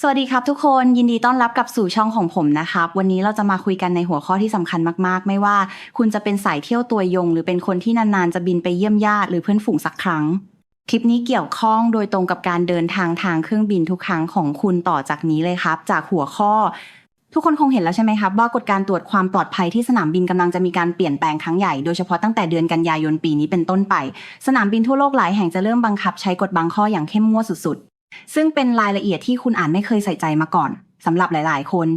สวัสดีครับทุกคนยินดีต้อนรับกลับสู่ช่องของผมนะครับ วันนี้เราจะมาคุยกันในหัวข้อที่สำคัญมากๆ ไม่ว่าคุณจะเป็นสายเที่ยวตัวยง หรือเป็นคนที่นานๆ จะบินไปเยี่ยมญาติหรือเพื่อนฝูงสักครั้ง คลิปนี้เกี่ยวข้องโดยตรงกับการเดินทางทางเครื่องบินทุกครั้งของคุณต่อจากนี้เลยครับ จากหัวข้อ ทุกคนคงเห็นแล้วใช่ไหมครับว่ากฎการตรวจความปลอดภัยที่สนามบินกำลังจะมีการเปลี่ยนแปลงครั้งใหญ่โดยเฉพาะตั้งแต่เดือนกันยายนปีนี้เป็นต้นไป สนามบินทั่วโลกหลายแห่งจะเริ่มบังคับใช้กฎบางข้ออย่างเข้มงวดสุด ซึ่งเป็นรายละเอียดที่คุณอ่านไม่เคยใส่ใจมาก่อนสำหรับหลาย ๆ คน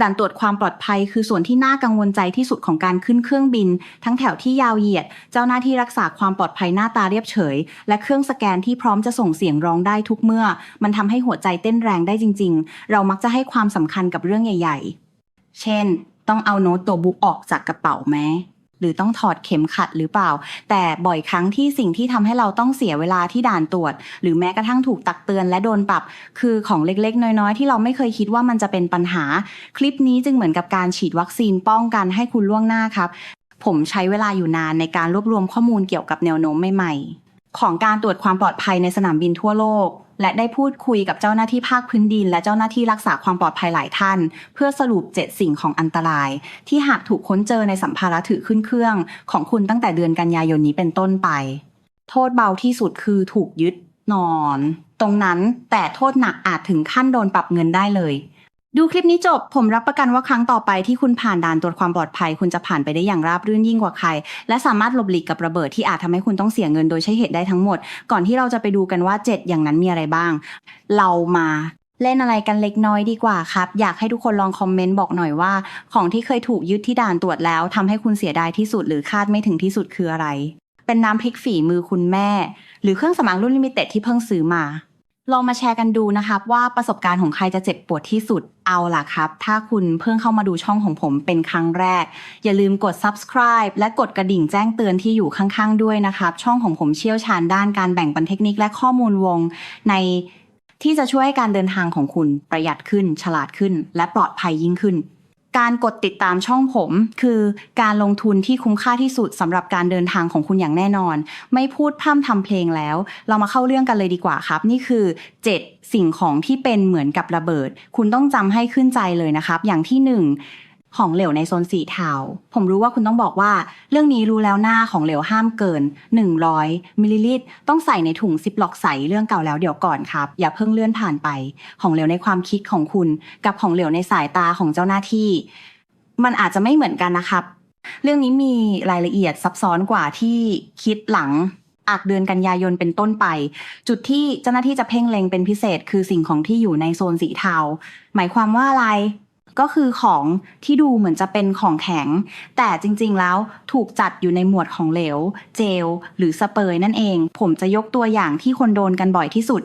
ด่านตรวจความปลอดภัยคือส่วนที่น่ากังวลใจที่สุดของการขึ้นเครื่องบิน ทั้งแถวที่ยาวเหยียด เจ้าหน้าที่รักษาความปลอดภัยหน้าตาเรียบเฉย และเครื่องสแกนที่พร้อมจะส่งเสียงร้องได้ทุกเมื่อ มันทำให้หัวใจเต้นแรงได้จริง ๆ เรามักจะให้ความสำคัญกับเรื่องใหญ่ ๆ เช่น ต้องเอาโน้ตตัวบุ๊กออกจากกระเป๋าแม้ รือต้องถอดเข็มขัดหรือเปล่า แต่บ่อยครั้งที่สิ่งที่ทำให้เราต้องเสียเวลาที่ด่านตรวจ หรือแม้กระทั่งถูกตักเตือนและโดนปรับ คือของเล็กๆ น้อยๆ ที่เราไม่เคยคิดว่ามันจะเป็นปัญหา คลิปนี้จึงเหมือนกับการฉีดวัคซีนป้องกันให้คุณล่วงหน้าครับ ผมใช้เวลาอยู่นานในการรวบรวมข้อมูลเกี่ยวกับแนวโน้มใหม่ๆของการตรวจความปลอดภัยในสนามบินทั่วโลก และได้พูดคุยกับเจ้าหน้าที่ภาคพื้นดิน และเจ้าหน้าที่รักษาความปลอดภัยหลายท่าน เพื่อสรุป 7 สิ่งของอันตราย ที่หากถูกค้นเจอในสัมภาระถือขึ้นเครื่อง ของคุณตั้งแต่เดือนกันยายนนี้เป็นต้นไป โทษเบาที่สุดคือถูกยึดนอน ตรงนั้นแต่โทษหนักอาจถึงขั้นโดนปรับเงินได้เลย ดูคลิปนี้จบ ผมรับประกันว่าครั้งต่อไปที่คุณผ่านด่านตรวจความปลอดภัย คุณจะผ่านไปได้อย่างราบรื่นยิ่งกว่าใคร และสามารถหลบหลีกกับระเบิดที่อาจทำให้คุณต้องเสียเงินโดยใช้เหตุได้ทั้งหมด ก่อนที่เราจะไปดูกันว่า 7 อย่างนั้นมีอะไรบ้าง เรามาเล่นอะไรกันเล็กน้อยดีกว่าครับ อยากให้ทุกคนลองคอมเมนต์บอกหน่อยว่า ของที่เคยถูกยึดที่ด่านตรวจแล้วทำให้คุณเสียดายที่สุดหรือคาดไม่ถึงที่สุดคืออะไร เป็นน้ำพริกฝีมือคุณแม่ หรือเครื่องสำอางรุ่นลิมิเต็ดที่เพิ่งซื้อมา ลองมาแชร์กันดูนะครับว่าประสบการณ์ของใครจะเจ็บปวดที่สุดเอาล่ะครับ ถ้าคุณเพิ่งเข้ามาดูช่องของผมเป็นครั้งแรก อย่าลืมกด subscribe และกดกระดิ่งแจ้งเตือนที่อยู่ข้างๆด้วยนะครับ ช่องของผมเชี่ยวชาญด้านการแบ่งปันเทคนิคและข้อมูลวง ในที่จะช่วยการเดินทางของคุณประหยัดขึ้น ฉลาดขึ้น และปลอดภัยยิ่งขึ้น การกดติดตามช่องผม คือการลงทุนที่คุ้มค่าที่สุดสำหรับการเดินทางของคุณอย่างแน่นอน ไม่พูดพร่ำทำเพลงแล้ว เรามาเข้าเรื่องกันเลยดีกว่าครับ นี่คือ 7 สิ่งของที่เป็นเหมือนกับระเบิด คุณต้องจำให้ขึ้นใจเลยนะครับ อย่างที่ 1 ของเหลวในโซนสีเทา ผมรู้ว่าคุณต้องบอกว่า เรื่องนี้รู้แล้วหน้าของเหลวห้ามเกิน 100 มิลลิลิตร ต้องใส่ในถุงซิปล็อกใสเรื่องเก่าแล้วเดี๋ยวก่อนครับ อย่าเพิ่งเลื่อนผ่านไป ของเหลวในความคิดของคุณ กับของเหลวในสายตาของเจ้าหน้าที่ มันอาจจะไม่เหมือนกันนะครับ เรื่องนี้มีรายละเอียดซับซ้อนกว่าที่คิดหลังอักเดือนกันยายนเป็นต้นไป จุดที่เจ้าหน้าที่จะเพ่งเล็งเป็นพิเศษ คือสิ่งของที่อยู่ในโซนสีเทา หมายความว่าอะไร ก็คือของที่ดูเหมือนจะเป็นของแข็ง แต่จริงๆแล้วถูกจัดอยู่ในหมวดของเหลว เจล หรือสเปรย์นั่นเอง ผมจะยกตัวอย่างที่คนโดนกันบ่อยที่สุด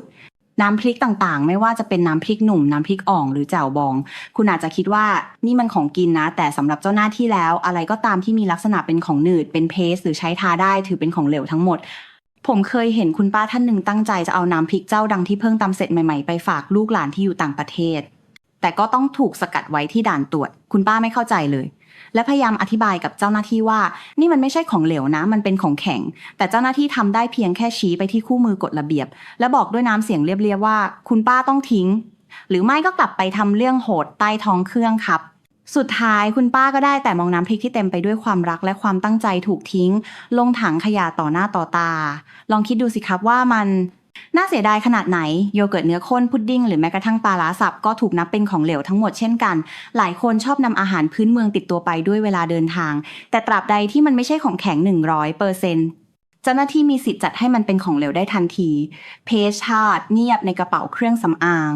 น้ำพริกต่างๆ ไม่ว่าจะเป็นน้ำพริกหนุ่ม น้ำพริกอ่องหรือแจ่วบอง คุณอาจจะคิดว่านี่มันของกินนะ แต่สำหรับเจ้าหน้าที่แล้ว อะไรก็ตามที่มีลักษณะเป็นของหนืดเป็นเพสหรือใช้ทาได้ถือเป็นของเหลวทั้งหมด ผมเคยเห็นคุณป้าท่านหนึ่งตั้งใจจะเอาน้ำพริกเจ้าดังที่เพิ่งตำเสร็จใหม่ๆ ไปฝากลูกหลานที่อยู่ต่างประเทศ แต่ก็ต้องถูกสกัดไว้ที่ด่านตรวจ คุณป้าไม่เข้าใจเลย และพยายามอธิบายกับเจ้าหน้าที่ว่า นี่มันไม่ใช่ของเหลวนะ มันเป็นของแข็ง แต่เจ้าหน้าที่ทำได้เพียงแค่ชี้ไปที่คู่มือกฎระเบียบ และบอกด้วยน้ำเสียงเรียบๆว่า คุณป้าต้องทิ้ง หรือไม่ก็กลับไปทำเรื่องโหดใต้ท้องเครื่องครับสุดท้ายคุณป้าก็ได้แต่มองน้ำพริกที่เต็มไปด้วยความรักและความตั้งใจถูกทิ้ง ลงถังขยะต่อหน้าต่อตา ลองคิดดูสิครับว่ามัน น่าเสียดายขนาดไหนโยเกิร์ตเนื้อข้นพุดดิ้งหรือแม้กระทั่งปลาล้าสับก็ถูกนับเป็นของเหลวทั้งหมดเช่นกัน หลายคนชอบนำอาหารพื้นเมืองติดตัวไปด้วยเวลาเดินทาง แต่ตราบใดที่มันไม่ใช่ของแข็ง 100เปอร์เซ็นเจ้าหน้าที่มีสิทธิ์จัดให้มันเป็นของเหลวได้ทันที เพชชาดเงียบในกระเป๋าเครื่องสำอาง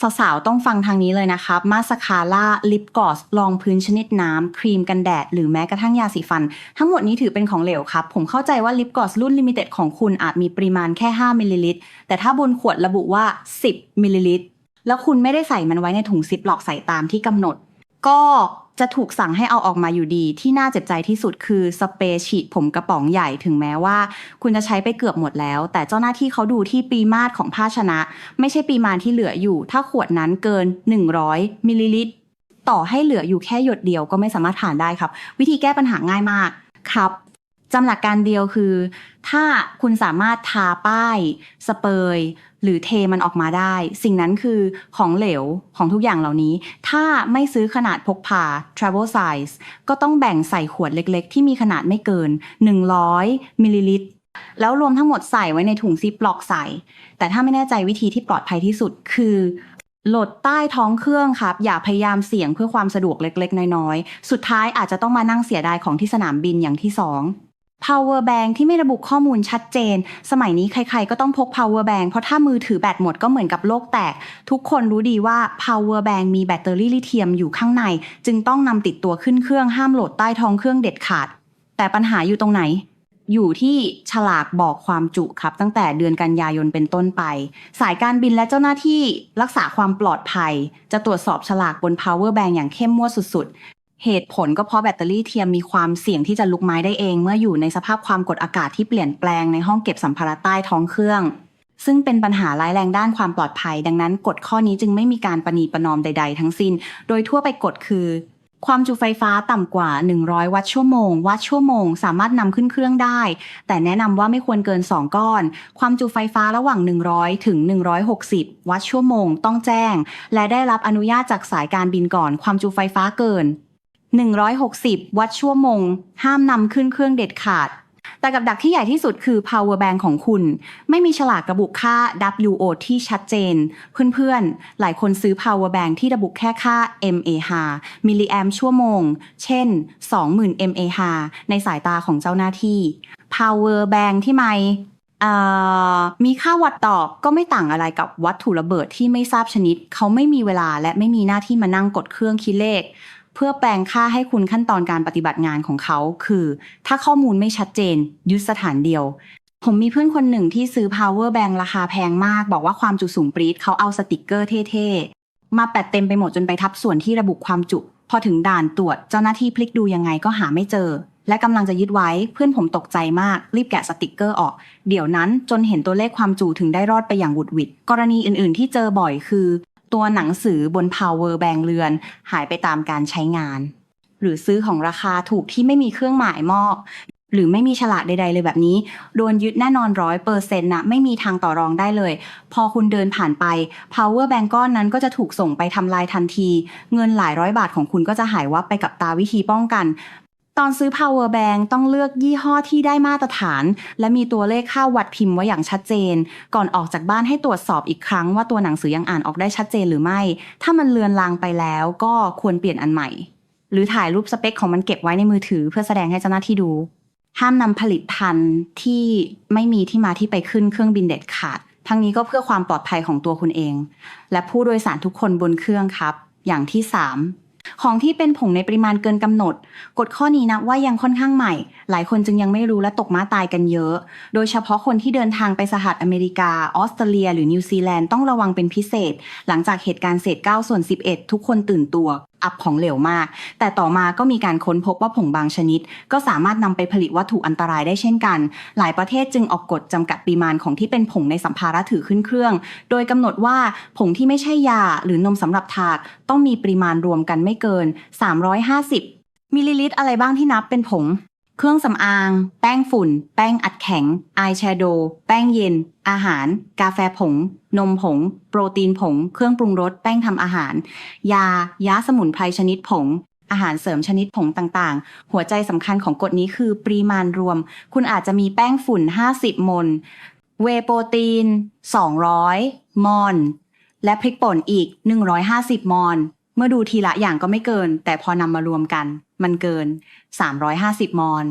สาวๆ ต้องฟังทางนี้เลยนะครับ มาสคาร่า ลิปกลอสรองพื้นชนิดน้ำ ครีมกันแดด หรือแม้กระทั่งยาสีฟัน ทั้งหมดนี้ถือเป็นของเหลวครับ ผมเข้าใจว่าลิปกลอสรุ่นลิมิเต็ดของคุณอาจมีปริมาณแค่ 5 มิลลิลิตร แต่ถ้าบนขวดระบุว่า 10 มิลลิลิตร แล้วคุณไม่ได้ใส่มันไว้ในถุงซิปล็อกใส่ตามที่กำหนด ก็ จะถูกสั่งให้เอาออกมาอยู่ดี ที่น่าเจ็บใจที่สุดคือสเปรย์ฉีดผมกระป๋องใหญ่ถึงแม้ว่า คุณจะใช้ไปเกือบหมดแล้ว แต่เจ้าหน้าที่เขาดูที่ปริมาตรของภาชนะ ไม่ใช่ปริมาณที่เหลืออยู่ ถ้าขวดนั้นเกิน 100มิลลิลิตรต่อให้เหลืออยู่แค่หยดเดียวก็ไม่สามารถผ่านได้ครับ วิธีแก้ปัญหาง่ายมากครับ จำหลักการเดียวคือ ถ้าคุณสามารถทาป้าย สเปยหรือเทมันออกมาได้ สิ่งนั้นคือของเหลวของทุกอย่างเหล่านี้ ถ้าไม่ซื้อขนาดพกพา travel size ก็ต้องแบ่งใส่ขวดเล็กๆ ที่มีขนาดไม่เกิน 100มิลลิลิตรแล้วรวมทั้งหมดใส่ไว้ในถุงซิปล็อกใส่ แต่ถ้าไม่แน่ใจวิธีที่ปลอดภัยที่สุดคือโหลดใต้ท้องเครื่องครับ อย่าพยายามเสี่ยงเพื่อความสะดวกเล็ก ๆ น้อย ๆ สุดท้ายอาจจะต้องมานั่งเสียดายของที่สนามบินอย่างที่2 power bank ที่ไม่ระบุข้อมูลชัดเจน สมัยนี้ใครๆก็ต้องพก power bank เพราะถ้ามือถือแบตหมดก็เหมือนกับโลกแตก ทุกคนรู้ดีว่า power bank มีแบตเตอรี่ลิเธียมอยู่ข้างใน จึงต้องนำติดตัวขึ้นเครื่องห้ามโหลดใต้ท้องเครื่องเด็ดขาด แต่ปัญหาอยู่ตรงไหน อยู่ที่ฉลากบอกความจุครับ ตั้งแต่เดือนกันยายนเป็นต้นไป สายการบินและเจ้าหน้าที่รักษาความปลอดภัย จะตรวจสอบฉลากบน power bank อย่างเข้มงวดสุด เหตุผลก็เพราะแบตเตอรี่เทียมมีความเสี่ยงที่จะลุกไหม้ได้เอง เมื่ออยู่ในสภาพความกดอากาศที่เปลี่ยนแปลงในห้องเก็บสัมภาระใต้ท้องเครื่อง ซึ่งเป็นปัญหาร้ายแรงด้านความปลอดภัย ดังนั้นกฎข้อนี้จึงไม่มีการประนีประนอมใด ๆ ทั้งสิ้น โดยทั่วไปกฎคือ ความจุไฟฟ้าต่ำกว่า 100 วัตต์ชั่วโมง วัตต์ชั่วโมง สามารถนำขึ้นเครื่องได้ แต่แนะนำว่าไม่ควรเกิน 2 ก้อน ความจุไฟฟ้าระหว่าง 100 ถึง 160 วัตต์ชั่วโมง ต้องแจ้ง และได้รับอนุญาตจากสายการบินก่อน ความจุไฟฟ้าเกิน 160 วัตต์ชั่วโมง ห้ามนำขึ้นเครื่องเด็ดขาด แต่กับดักที่ใหญ่ที่สุดคือ power bank ของคุณ ไม่มีฉลากระบุค่า WO ที่ชัดเจน เพื่อนๆ หลายคนซื้อ power bank ที่ระบุแค่ค่า mAh มิลลิแอมชั่วโมง เช่น 20,000 mAh ในสายตาของเจ้าหน้าที่ power bank ที่ไม่มีค่าวัดต่อก็ไม่ต่างอะไรกับวัตถุระเบิดที่ไม่ทราบชนิด เขาไม่มีเวลาและไม่มีหน้าที่มานั่งกดเครื่องคิดเลข เพื่อแปลงค่าให้คุณขั้นตอนการปฏิบัติงานของเขา คือ ถ้าข้อมูลไม่ชัดเจน ยึดสถานเดียว ผมมีเพื่อนคนหนึ่งที่ซื้อ power bank ราคาแพงมาก บอกว่าความจุสูงปรี๊ดเขาเอาสติกเกอร์เท่ๆ มาแปะเต็มไปหมดจนไปทับส่วนที่ระบุความจุ พอถึงด่านตรวจเจ้าหน้าที่พลิกดูยังไงก็หาไม่เจอ และกำลังจะยึดไว้เพื่อนผมตกใจมาก รีบแกะสติกเกอร์ออก เดี๋ยวนั้นจนเห็นตัวเลขความจุถึงได้รอดไปอย่างหวุดหวิดกรณีอื่นๆ ที่เจอบ่อยคือ ตัวหนังสือบน power bank เรือน หายไปตามการใช้งาน หรือซื้อของราคาถูกที่ไม่มีเครื่องหมายมอกหรือไม่มีฉลากใด ๆ เลยแบบนี้ โดนยึดแน่นอนร้อยเปอร์เซ็นต์นะไม่มีทางต่อรองได้เลย พอคุณเดินผ่านไป power bank ก้อนนั้นก็จะถูกส่งไปทำลายทันที เงินหลายร้อยบาทของคุณก็จะหายวับไปกับตาวิธีป้องกัน ตอนซื้อ power bank ต้องเลือกยี่ห้อที่ได้มาตรฐาน และมีตัวเลขค่าวัดพิมพ์ไว้อย่างชัดเจน ก่อนออกจากบ้านให้ตรวจสอบอีกครั้งว่าตัวหนังสือยังอ่านออกได้ชัดเจนหรือไม่ ถ้ามันเลือนลางไปแล้วก็ควรเปลี่ยนอันใหม่ หรือถ่ายรูปสเปคของมันเก็บไว้ในมือถือ เพื่อแสดงให้เจ้าหน้าที่ดู ห้ามนำผลิตภัณฑ์ที่ไม่มีที่มาที่ไปขึ้นเครื่องบินเด็ดขาด ทั้งนี้ก็เพื่อความปลอดภัยของตัวคุณเอง และผู้โดยสารทุกคนบนเครื่องครับ อย่างที่3 ของที่เป็นผงในปริมาณเกินกำหนด กฎข้อนี้นะว่ายังค่อนข้างใหม่ หลายคนจึงยังไม่รู้และตกม้าตายกันเยอะ โดยเฉพาะคนที่เดินทางไปสหรัฐอเมริกา ออสเตรเลีย หรือนิวซีแลนด์ต้องระวังเป็นพิเศษ หลังจากเหตุการณ์เศษ9ส่วน11 ทุกคนตื่นตัว อับของเหลวมาก แต่ต่อมาก็มีการค้นพบว่าผงบางชนิด ก็สามารถนำไปผลิตวัตถุอันตรายได้เช่นกัน หลายประเทศจึงออกกฎจำกัดปริมาณของที่เป็นผงในสัมภาระถือขึ้นเครื่อง โดยกำหนดว่าผงที่ไม่ใช่ยาหรือนมสำหรับทากต้องมีปริมาณรวมกันไม่เกิน 350มิลลิลิตรอะไรบ้างที่นับเป็นผง เครื่องสำอาง แป้งฝุ่น แป้งอัดแข็ง อายแชโดว์แป้งเย็น อาหาร กาแฟผง นมผง โปรตีนผง เครื่องปรุงรส แป้งทำอาหาร ยา ยาสมุนไพรชนิดผง อาหารเสริมชนิดผงต่างๆ หัวใจสำคัญของกฎนี้คือปริมาณรวม คุณอาจจะมีแป้งฝุ่น 50 มล เวย์โปรตีน 200 มอลและพริกป่นอีก 150 มอล เมื่อดูทีละอย่างก็ไม่เกิน แต่พอนำมารวมกัน มันเกิน 350 มอล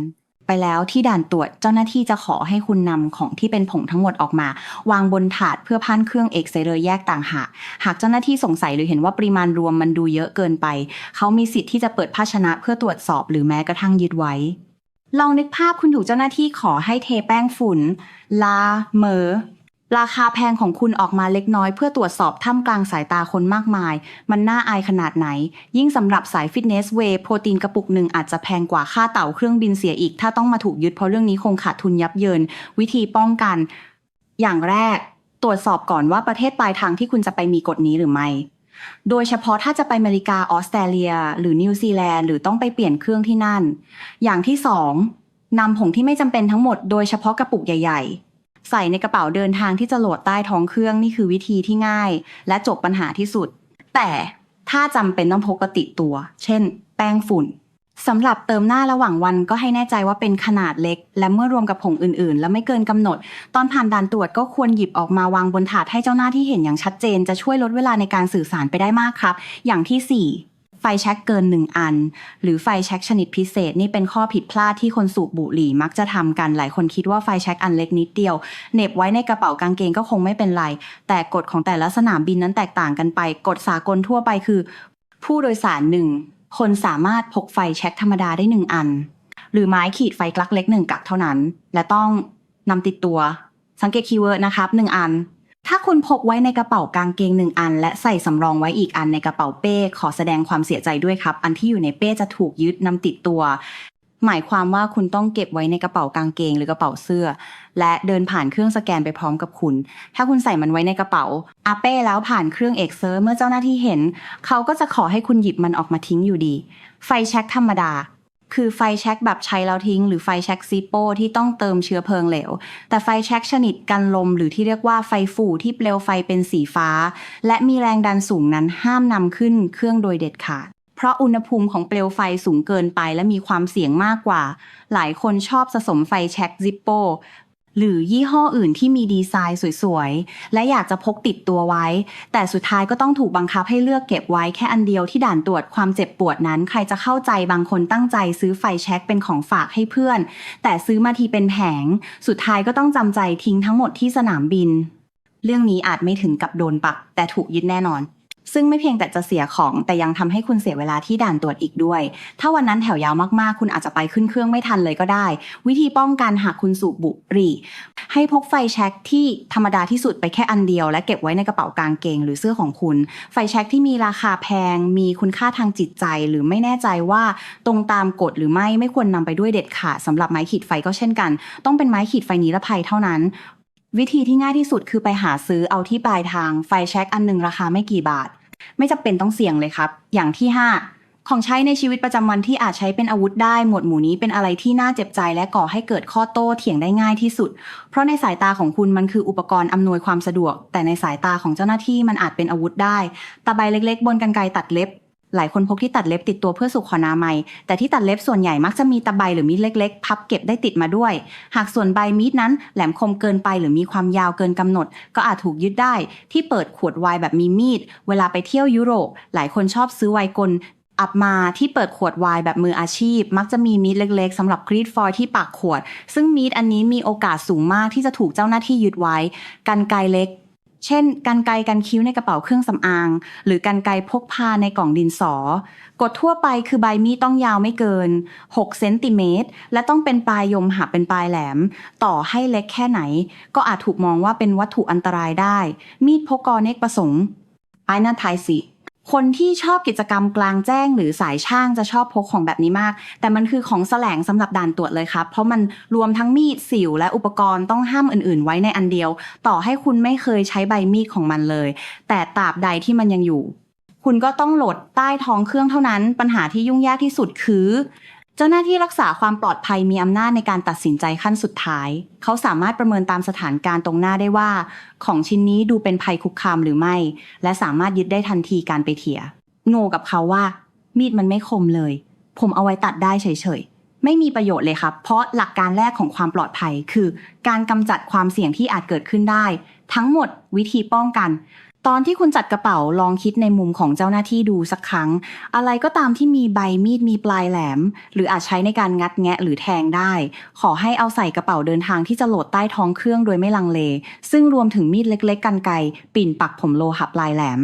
ไปแล้วที่ด่านตรวจเจ้าหน้าที่จะขอให้คุณนำของที่เป็นผงทั้งหมดออกมา วางบนถาดเพื่อพันเครื่องเอ็กซเรย์แยกต่างหาก หากเจ้าหน้าที่สงสัยหรือเห็นว่าปริมาณรวมมันดูเยอะเกินไป เขามีสิทธิ์ที่จะเปิดภาชนะเพื่อตรวจสอบหรือแม้กระทั่งยึดไว้ลองนึกภาพคุณถูกเจ้าหน้าที่ขอให้เทแป้งฝุ่น ลา เมอ ราคาแพงของคุณออกมาเล็กน้อยเพื่อตรวจสอบท่ามกลางสายตาคนมากมาย มันน่าอายขนาดไหน ยิ่งสำหรับสายฟิตเนสเวย์โปรตีนกระปุกหนึ่งอาจจะแพงกว่าค่าเต่าเครื่องบินเสียอีก ถ้าต้องมาถูกยึดเพราะเรื่องนี้คงขาดทุนยับเยิน วิธีป้องกัน อย่างแรก ตรวจสอบก่อนว่าประเทศปลายทางที่คุณจะไปมีกฎนี้หรือไม่โดยเฉพาะถ้าจะไปอเมริกาออสเตรเลีย หรือนิวซีแลนด์หรือต้องไปเปลี่ยนเครื่องที่นั่น อย่างที่สองนำผงที่ไม่จำเป็นทั้งหมดโดยเฉพาะกระปุกใหญ่ ๆ ใส่ในกระเป๋าเดินทางที่จะโหลดใต้ท้องเครื่องนี่คือวิธีที่ง่าย และจบปัญหาที่สุด แต่ถ้าจำเป็นต้องพกกติดตัว เช่น แป้งฝุ่นสำหรับเติมหน้าระหว่างวันก็ให้แน่ใจว่าเป็นขนาดเล็ก และเมื่อรวมกับผงอื่น ๆ แล้วไม่เกินกำหนด ตอนผ่านด่านตรวจก็ควรหยิบออกมาวางบนถาดให้เจ้าหน้าที่เห็นอย่างชัดเจน จะช่วยลดเวลาในการสื่อสารไปได้มากครับ อย่างที่ 4 ไฟแช็กเกิน1อัน หรือไฟแช็กชนิดพิเศษ นี่เป็นข้อผิดพลาดที่คนสูบบุหรี่มักจะทำกัน หลายคนคิดว่าไฟแช็กอันเล็กนิดเดียวเหน็บไว้ในกระเป๋ากางเกงก็คงไม่เป็นไร แต่กฎของแต่ละสนามบินนั้นแตกต่างกันไป กฎสากลทั่วไปคือ ผู้โดยสารหนึ่งคนสามารถพกไฟแช็กธรรมดาได้หนึ่งอัน หรือไม้ขีดไฟกลักเล็กหนึ่งกักเท่านั้น และต้องนำติดตัว สังเกตคีย์เวิร์ดนะครับหนึ่งอัน ถ้าคุณพกไว้ในกระเป๋ากางเกงหนึ่งอัน และใส่สำรองไว้อีกอันในกระเป๋าเป้ ขอแสดงความเสียใจด้วยครับ อันที่อยู่ในเป้จะถูกยึดนำติดตัว หมายความว่าคุณต้องเก็บไว้ในกระเป๋ากางเกงหรือกระเป๋าเสื้อ และเดินผ่านเครื่องสแกนไปพร้อมกับคุณ ถ้าคุณใส่มันไว้ในกระเป๋าอาเป้แล้วผ่านเครื่องเอ็กเซอร์เมื่อเจ้าหน้าที่เห็น เขาก็จะขอให้คุณหยิบมันออกมาทิ้งอยู่ดี ไฟแช็กธรรมดา คือไฟแช็กแบบใช้แล้วทิ้ง หรือไฟแช็กซิโป้ที่ต้องเติมเชื้อเพลิงเหลว แต่ไฟแช็กชนิดกันลม หรือที่เรียกว่าไฟฟูที่เปลวไฟเป็นสีฟ้า และมีแรงดันสูงนั้นห้ามนำขึ้นเครื่องโดยเด็ดขาดเพราะอุณหภูมิของเปลวไฟสูงเกินไปและมีความเสี่ยงมากกว่า หลายคนชอบสะสมไฟแช็กซิปโป หรือยี่ห้ออื่นที่มีดีไซน์สวยๆ และอยากจะพกติดตัวไว้ แต่สุดท้ายก็ต้องถูกบังคับให้เลือกเก็บไว้แค่อันเดียวที่ด่านตรวจความเจ็บปวดนั้น ใครจะเข้าใจบางคนตั้งใจซื้อไฟแช็กเป็นของฝากให้เพื่อน แต่ซื้อมาทีเป็นแผง สุดท้ายก็ต้องจำใจทิ้งทั้งหมดที่สนามบิน เรื่องนี้อาจไม่ถึงกับโดนปรับแต่ถูกยึดแน่นอน ซึ่งไม่เพียงแต่จะเสียของแต่ยังทำให้คุณเสียเวลาที่ด่านตรวจอีกด้วย ถ้าวันนั้นแถวยาวมากๆ คุณอาจจะไปขึ้นเครื่องไม่ทันเลยก็ได้ วิธีป้องกันหากคุณสูบบุหรี่ ให้พกไฟแช็กที่ธรรมดาที่สุดไปแค่อันเดียว และเก็บไว้ในกระเป๋ากางเกงหรือเสื้อของคุณ ไฟแช็กที่มีราคาแพง มีคุณค่าทางจิตใจ หรือไม่แน่ใจว่าตรงตามกฎหรือไม่ไม่ควรนำไปด้วยเด็ดขาดสำหรับไม้ขีดไฟก็เช่นกัน ต้องเป็นไม้ขีดไฟนิรภัยเท่านั้นวิธีที่ง่ายที่สุดคือไปหาซื้อเอาที่ปลายทางไฟแช็กอันหนึ่งราคาไม่กี่บาท ไม่จำเป็นต้องเสี่ยงเลยครับ อย่างที่ 5 ของใช้ในชีวิตประจำวันที่อาจใช้เป็นอาวุธได้ หมวดหมู่นี้เป็นอะไรที่น่าเจ็บใจและก่อให้เกิดข้อโต้เถียงได้ง่ายที่สุด เพราะในสายตาของคุณมันคืออุปกรณ์อำนวยความสะดวก แต่ในสายตาของเจ้าหน้าที่มันอาจเป็นอาวุธได้ ตะไบเล็ก ๆ บนกรรไกรตัดเล็บ หลายคนพกที่ตัดเล็บติดตัวเพื่อสุขอนามัย แต่ที่ตัดเล็บส่วนใหญ่มักจะมีตะไบหรือมีดเล็กๆ พับเก็บได้ติดมาด้วย หากส่วนใบมีดนั้นแหลมคมเกินไปหรือมีความยาวเกินกำหนด ก็อาจถูกยึดได้ ที่เปิดขวดไวน์แบบมีมีด เวลาไปเที่ยวยุโรป หลายคนชอบซื้อไวน์กลอับมาที่เปิดขวดไวน์แบบมืออาชีพ มักจะมีมีดเล็กๆสำหรับกรีดฟอยล์ที่ปากขวด ซึ่งมีดอันนี้มีโอกาสสูงมากที่จะถูกเจ้าหน้าที่ยึดไว้กันไกเล็ก เช่นกันไกลกันคิ้วในกระเป๋าเครื่องสำอาง หรือกันไกลพกพาในกล่องดินสอกฎทั่วไปคือใบมีดต้องยาวไม่เกิน 6 เซนติเมตร และต้องเป็นปลายยมหักเป็นปลายแหลม ต่อให้เล็กแค่ไหน ก็อาจถูกมองว่าเป็นวัตถุอันตรายได้ มีดพกกรเนกประสงค์ไอ้นั่นไทยสิ คนที่ชอบกิจกรรมกลางแจ้งหรือสายช่างจะชอบพกของแบบนี้มาก แต่มันคือของแสลงสำหรับด่านตรวจเลยครับ เพราะมันรวมทั้งมีดสิวและอุปกรณ์ต้องห้ามอื่นๆ ไว้ในอันเดียว ต่อให้คุณไม่เคยใช้ใบมีดของมันเลย แต่ตราบใดที่มันยังอยู่ คุณก็ต้องโหลดใต้ท้องเครื่องเท่านั้น ปัญหาที่ยุ่งยากที่สุดคือ จ้าหน้าที่รักษาความปลอดภัยมีอำนาจในการตัดสินใจขั้นสุดท้าย เขาสามารถประเมินตามสถานการณ์ตรงหน้าได้ว่า ของชิ้นนี้ดูเป็นภัยคุกคามหรือไม่ และสามารถยึดได้ทันทีการไปเถียโง่กับเขาว่า มีดมันไม่คมเลย ผมเอาไว้ตัดได้เฉยๆ ไม่มีประโยชน์เลยครับ เพราะหลักการแรกของความปลอดภัยคือ การกำจัดความเสี่ยงที่อาจเกิดขึ้นได้ ทั้งหมดวิธีป้องกัน ตอนที่คุณจัดกระเป๋าลองคิดในมุมของเจ้าหน้าที่ดูสักครั้ง อะไรก็ตามที่มีใบมีดมีปลายแหลม หรืออาจใช้ในการงัดแงะหรือแทงได้ ขอให้เอาใส่กระเป๋าเดินทางที่จะโหลดใต้ท้องเครื่องโดยไม่ลังเล ซึ่งรวมถึงมีดเล็ก ๆ กันไกปิ่นปักผมโลหะปลายแหลม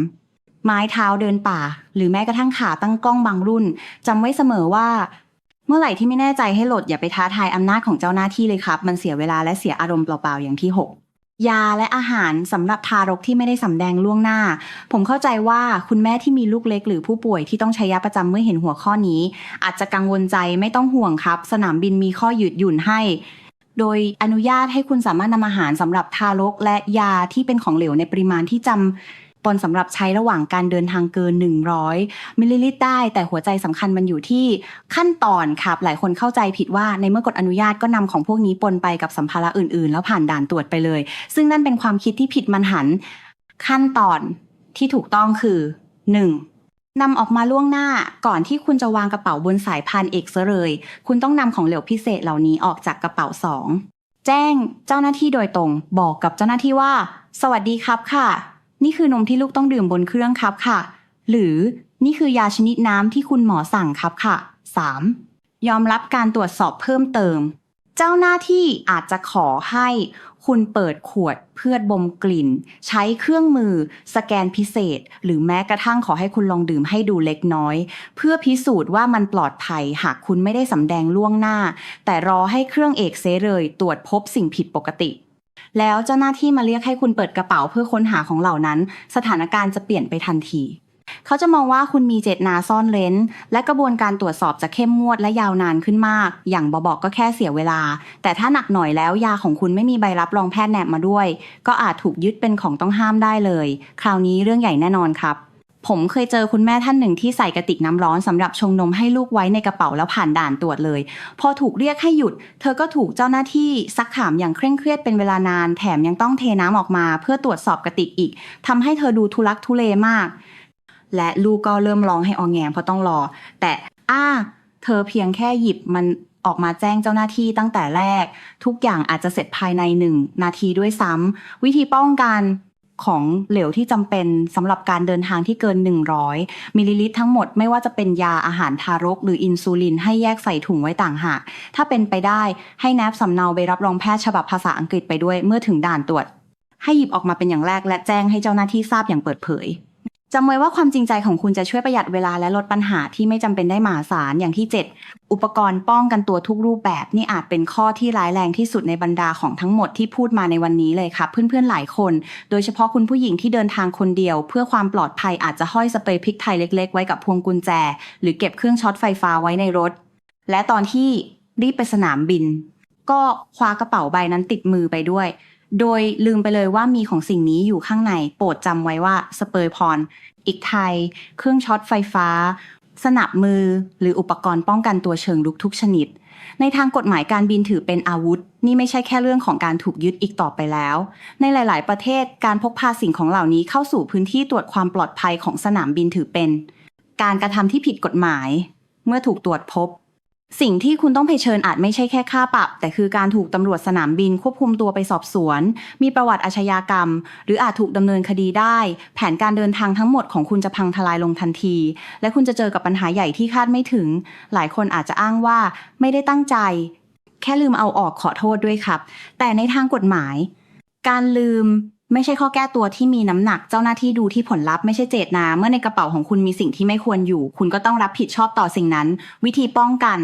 ไม้เท้าเดินป่า หรือแม้กระทั่งขาตั้งกล้องบางรุ่นจำไว้เสมอว่า เมื่อไหร่ที่ไม่แน่ใจให้โหลดอย่าไปท้าทายอำนาจของเจ้าหน้าที่เลยครับ มันเสียเวลาและเสียอารมณ์เปล่าๆอย่างที่ 6 ยาและอาหารสำหรับทารกที่ไม่ได้สำแดงล่วงหน้า ผมเข้าใจว่าคุณแม่ที่มีลูกเล็กหรือผู้ป่วยที่ต้องใช้ยาประจำเมื่อเห็นหัวข้อนี้ อาจจะกังวลใจไม่ต้องห่วงครับ สนามบินมีข้อยืดหยุ่นให้ โดยอนุญาตให้คุณสามารถนำอาหารสำหรับทารกและยาที่เป็นของเหลวในปริมาณที่จำ นสำหรับใช้ระหว่างการเดินทางเกิน 100มิลลิลิตรได้ แต่หัวใจสำคัญมันอยู่ที่ขั้นตอนครับหลายคนเข้าใจผิดว่าในเมื่อกดอนุญาตก็นำของพวกนี้ปนไปกับสัมภาระอื่น ๆ แล้วผ่านด่านตรวจไปเลย ซึ่งนั่นเป็นความคิดที่ผิดมันหัน ขั้นตอนที่ถูกต้องคือ 1. นำออกมาล่วงหน้าก่อนที่คุณจะวางกระเป๋าบนสายพานเอกซะเลย คุณต้องนำของเหลวพิเศษเหล่านี้ออกจากกระเป๋าสองแจ้งเจ้าหน้าที่โดยตรง บอกกับเจ้าหน้าที่ว่า สวัสดีครับค่ะ นี่คือนมที่ลูกต้องดื่มบนเครื่องครับค่ะ หรือนี่คือยาชนิดน้ำที่คุณหมอสั่งครับค่ะ 3. ยอมรับการตรวจสอบเพิ่มเติม เจ้าหน้าที่อาจจะขอให้คุณเปิดขวดเพื่อดมกลิ่น ใช้เครื่องมือ สแกนพิเศษ หรือแม้กระทั่งขอให้คุณลองดื่มให้ดูเล็กน้อย เพื่อพิสูจน์ว่ามันปลอดภัยหากคุณไม่ได้สำแดงล่วงหน้า แต่รอให้เครื่องเอกเซเลยตรวจพบสิ่งผิดปกติ แล้วเจ้าหน้าที่มาเรียกให้คุณเปิดกระเป๋าเพื่อค้นหาของเหล่านั้น สถานการณ์จะเปลี่ยนไปทันที เขาจะมองว่าคุณมีเจตนาซ่อนเร้นและกระบวนการตรวจสอบจะเข้มงวดและยาวนานขึ้นมาก อย่างบอบอกก็แค่เสียเวลา แต่ถ้าหนักหน่อยแล้วยาของคุณไม่มีใบรับรองแพทย์แนบมาด้วย ก็อาจถูกยึดเป็นของต้องห้ามได้เลย คราวนี้เรื่องใหญ่แน่นอนครับ ผมเคยเจอคุณแม่ท่านหนึ่งที่ใส่กระติกน้ำร้อนสำหรับชงนมให้ลูกไว้ในกระเป๋าแล้วผ่านด่านตรวจเลย พอถูกเรียกให้หยุด เธอก็ถูกเจ้าหน้าที่ซักถามอย่างเคร่งเครียดเป็นเวลานาน แถมยังต้องเทน้ำออกมา เพื่อตรวจสอบกระติกอีกทำให้เธอดูทุลักทุเลมาก และลูกก็เริ่มร้องให้อองแงเพราะต้องรอ แต่อ้า เธอเพียงแค่หยิบมันออกมาแจ้งเจ้าหน้าที่ตั้งแต่แรก ทุกอย่างอาจจะเสร็จภายในหนึ่งนาทีด้วยซ้ำวิธีป้องกัน ของเหลวที่จำเป็นสำหรับการเดินทางที่เกิน 100 มิลลิลิตรทั้งหมดไม่ว่าจะเป็นยาอาหารทารก หรืออินซูลิน ให้แยกใส่ถุงไว้ต่างหากถ้าเป็นไปได้ให้แนบสำเนาใบรับรองแพทย์ฉบับภาษาอังกฤษไปด้วยเมื่อถึงด่านตรวจ ให้หยิบออกมาเป็นอย่างแรกและแจ้งให้เจ้าหน้าที่ทราบอย่างเปิดเผย จำไว้ว่าความจริงใจของคุณจะช่วยประหยัดเวลาและลดปัญหาที่ไม่จำเป็นได้มหาศาลอย่างที่ 7 อุปกรณ์ป้องกันตัวทุกรูปแบบ นี่อาจเป็นข้อที่ร้ายแรงที่สุดในบรรดาของทั้งหมดที่พูดมาในวันนี้เลยค่ะ เพื่อนๆหลายคน โดยเฉพาะคุณผู้หญิงที่เดินทางคนเดียว เพื่อความปลอดภัยอาจจะห้อยสเปรย์พริกไทยเล็ก ๆ ไว้กับพวงกุญแจ หรือเก็บเครื่องช็อตไฟฟ้าไว้ในรถ และตอนที่รีบไปสนามบิน ก็คว้ากระเป๋าใบนั้นติดมือไปด้วย โดยลืมไปเลยว่ามีของสิ่งนี้อยู่ข้างใน โปรดจำไว้ว่าสเปอร์พรอีกไทย เครื่องช็อตไฟฟ้า สนับมือหรืออุปกรณ์ป้องกันตัวเชิงลุกทุกชนิด ในทางกฎหมายการบินถือเป็นอาวุธ นี่ไม่ใช่แค่เรื่องของการถูกยึดอีกต่อไปแล้ว ในหลาย ๆ ประเทศการพกพาสิ่งของเหล่านี้เข้าสู่พื้นที่ตรวจความปลอดภัยของสนามบินถือเป็น การกระทำที่ผิดกฎหมาย เมื่อถูกตรวจพบ สิ่งที่คุณต้องเผชิญอาจไม่ใช่แค่ค่าปรับ แต่คือการถูกตำรวจสนามบินควบคุมตัวไปสอบสวน มีประวัติอาชญากรรม หรืออาจถูกดำเนินคดีได้ แผนการเดินทางทั้งหมดของคุณจะพังทลายลงทันที และคุณจะเจอกับปัญหาใหญ่ที่คาดไม่ถึง หลายคนอาจจะอ้างว่าไม่ได้ตั้งใจ แค่ลืมเอาออกขอโทษด้วยครับ แต่ในทางกฎหมาย การลืม ไม่ใช่ข้อแก้ตัวที่มีน้ำหนัก เจ้าหน้าที่ดูที่ผลลัพธ์ไม่ใช่เจตนา เมื่อในกระเป๋าของคุณมีสิ่งที่ไม่ควรอยู่ คุณก็ต้องรับผิดชอบต่อสิ่งนั้น วิธีป้องกัน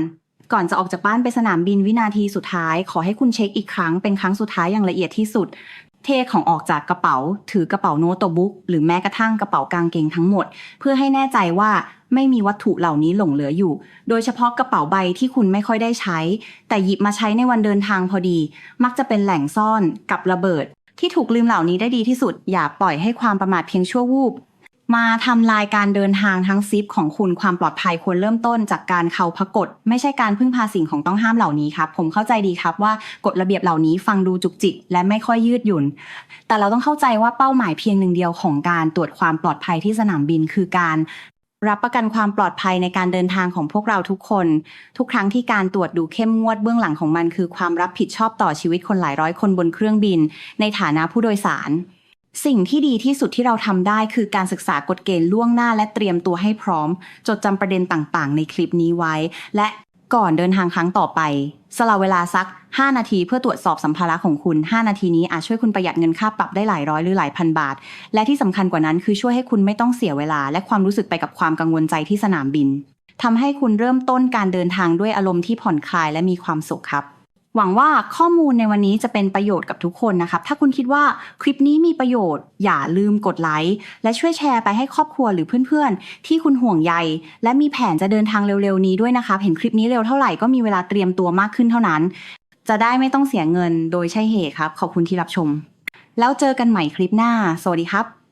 ก่อนจะออกจากบ้านไปสนามบินวินาทีสุดท้าย ขอให้คุณเช็คอีกครั้งเป็นครั้งสุดท้ายอย่างละเอียดที่สุด เทของออกจากกระเป๋า ถือกระเป๋าโน้ตโตบุ๊กหรือแม้กระทั่งกระเป๋ากางเกงทั้งหมด เพื่อให้แน่ใจว่าไม่มีวัตถุเหล่านี้หลงเหลืออยู่ โดยเฉพาะกระเป๋าใบที่คุณไม่ค่อยได้ใช้ แต่หยิบมาใช้ในวันเดินทางพอดี มักจะเป็นแหล่งซ่อนกับระเบิด ที่ถูกลืมเหล่านี้ได้ดีที่สุด อย่าปล่อยให้ความประมาทเพียงชั่ววูบมาทำลายการเดินทางทั้งซิปของคุณความปลอดภัยควรเริ่มต้นจากการเขาพกฎไม่ใช่การพึ่งพาสิ่งของต้องห้ามเหล่านี้ครับ ผมเข้าใจดีครับว่ากฎระเบียบเหล่านี้ฟังดูจุกจิก และไม่ค่อยยืดหยุ่น แต่เราต้องเข้าใจว่าเป้าหมายเพียงหนึ่งเดียวของการตรวจความปลอดภัยที่สนามบิน คือการ รับประกันความปลอดภัยในการเดินทางของพวกเราทุกคน ทุกครั้งที่การตรวจดูเข้มงวดเบื้องหลังของมัน คือความรับผิดชอบต่อชีวิตคนหลายร้อยคนบนเครื่องบิน ในฐานะผู้โดยสาร สิ่งที่ดีที่สุดที่เราทำได้คือการศึกษากฎเกณฑ์ล่วงหน้าและเตรียมตัวให้พร้อม จดจำประเด็นต่างๆ ในคลิปนี้ไว้ และ ก่อนเดินทางครั้งต่อไป สละเวลาสัก 5 นาทีเพื่อตรวจสอบสัมภาระของคุณ 5 นาทีนี้อาจช่วยคุณประหยัดเงินค่าปรับได้หลายร้อยหรือหลายพันบาท และที่สำคัญกว่านั้นคือช่วยให้คุณไม่ต้องเสียเวลา และความรู้สึกไปกับความกังวลใจที่สนามบินทำให้คุณเริ่มต้นการเดินทางด้วยอารมณ์ที่ผ่อนคลายและมีความสุขครับ หวังว่าข้อมูลในวันนี้จะเป็นประโยชน์กับทุกคนนะครับ ถ้าคุณคิดว่าคลิปนี้มีประโยชน์ อย่าลืมกดไลค์ และช่วยแชร์ไปให้ครอบครัวหรือเพื่อนๆ ที่คุณห่วงใย และมีแผนจะเดินทางเร็วๆนี้ด้วยนะครับเห็นคลิปนี้เร็วเท่าไหร่ก็มีเวลาเตรียมตัวมากขึ้นเท่านั้น จะได้ไม่ต้องเสียเงินโดยใช่เหตุครับ ขอบคุณที่รับชม แล้วเจอกันใหม่คลิปหน้า สวัสดีครับ